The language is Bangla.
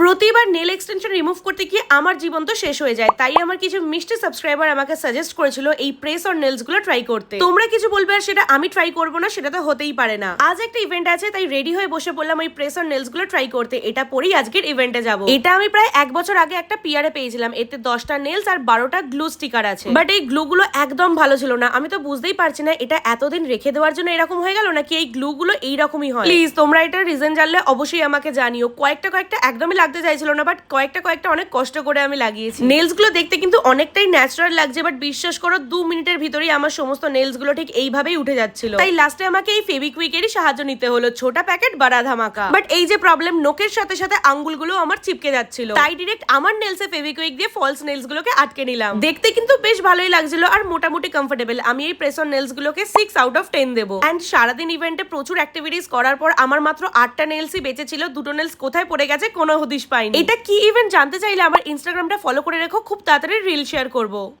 প্রতিবার নেল এক্সটেনশন রিমুভ করতে গিয়ে আমার জীবন তো শেষ হয়ে যায়। তাই আমার কিছু মিষ্টি সাবস্ক্রাইবার আমাকে সাজেস্ট করেছিল এই প্রেস অর নেলসগুলো ট্রাই করতে। তোমরা কিছু বলবে আর সেটা আমি ট্রাই করব না, সেটা তো হতেই পারে না। আজ একটা ইভেন্ট আছে, তাই রেডি হয়ে বসে বললাম ওই প্রেস অর নেলসগুলো ট্রাই করতে। এটা পরেই আজকের ইভেন্টে যাব। এটা আমি প্রায় এক বছর আগে একটা পিয়ারে পেয়েছিলাম। এতে দশটা নেলস আর বারোটা গ্লু স্টিকার আছে। বাট এই গ্লু গুলো একদম ভালো ছিল না। আমি তো বুঝতেই পারছি না, এটা এতদিন রেখে দেওয়ার জন্য এরকম হয়ে গেল নাকি এই গ্লু গুলো এইরকমই হয়? প্লিজ তোমরা এটা রিজন জানলে অবশ্যই আমাকে জানিও। কয়েকটা কয়েকটা একদমই লাগতে চাইছিল না বাট কয়েকটা কয়েকটা অনেক কষ্ট করে আমি লাগিয়েছি। নেলসগুলো দেখতে কিন্তু অনেকটাই ন্যাচারাল লাগছে বাট বিশ্বাস করো দু মিনিটের ভিতরেই আমার সমস্ত নেলসগুলো ঠিক এইভাবেই উঠে যাচ্ছিল। তাই লাস্টে আমাকে এই ফেবিকুইকেরই সাহায্য নিতে হলো ছোটা প্যাকেট বা রাধা ধামাকা। বাট এই যে প্রবলেম নোকের সাথে সাথে আঙ্গুলগুলো আমার চিপকে যাচ্ছিল। তাই ডিরেক্ট আমার নেলসে ফেবিকুইক দিয়ে ফলস নেলস গুলোকে আটকে নিলাম। দেখতে কিন্তু বেশ ভালোই লাগছিল আর মোটামুটি কমফোর্টেবল আমি এই প্রেস অন নেলস গুলোকে সিক্স আউট অফ টেন দেবো। অ্যান্ড সারাদিন ইভেন্টে প্রচুর অ্যাক্টিভিটিস করার পর আমার মাত্র আটটা নেলসই বেঁচে ছিল। দুটো নেলস কোথায় পড়ে গেছে কোনো পাইনি। এটা কি ইভেন্ট জানতে চাইলে আমার ইনস্টাগ্রামটা ফলো করে রেখো, খুব তাড়াতাড়ি রিল শেয়ার করব।